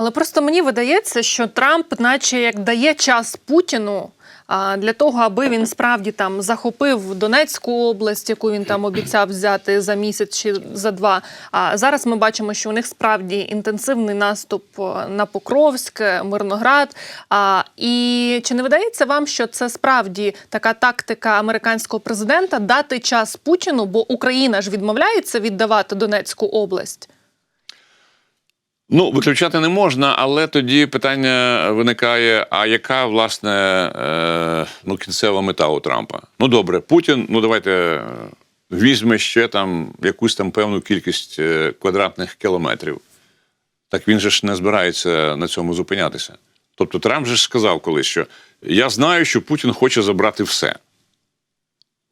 Але просто мені видається, що Трамп, наче як дає час Путіну. Для того, аби він справді там захопив Донецьку область, яку він там обіцяв взяти за місяць чи за два. А зараз ми бачимо, що у них справді інтенсивний наступ на Покровськ, Мирноград. А, і чи не видається вам, що це справді така тактика американського президента дати час Путіну, бо Україна ж відмовляється віддавати Донецьку область? Ну, виключати не можна, але тоді питання виникає: а яка власне е, ну, кінцева мета у Трампа? Ну добре, Путін, ну давайте е, візьме ще там якусь там певну кількість е, квадратних кілометрів. Так він же ж не збирається на цьому зупинятися. Тобто Трамп же ж сказав колись, що я знаю, що Путін хоче забрати все.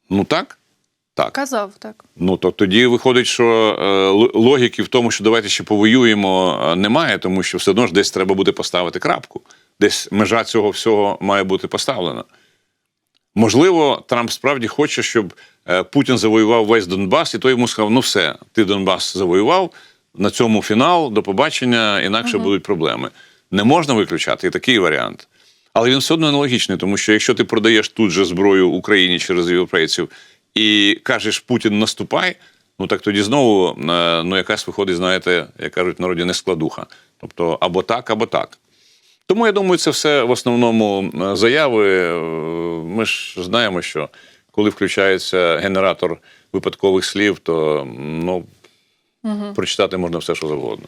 Ну так? Так. Казав так. Ну то тоді виходить, що е, логіки в тому, що давайте ще повоюємо, е, немає, тому що все одно ж десь треба буде поставити крапку. Десь межа цього всього має бути поставлена. Можливо, Трамп справді хоче, щоб е, Путін завоював весь Донбас, і той йому сказав: ну все, ти Донбас завоював, на цьому фінал, до побачення, інакше будуть проблеми. Не можна виключати і такий варіант. Але він все одно аналогічний, тому що якщо ти продаєш тут же зброю Україні через європейців і кажеш Путін наступай, ну так тоді знову е, ну, якась виходить, знаєте, як кажуть в народі, не складуха. Тобто або так, або так. Тому я думаю, це все в основному е, заяви. Е, Ми ж знаємо, що коли включається генератор випадкових слів, то ну, прочитати можна все, що завгодно.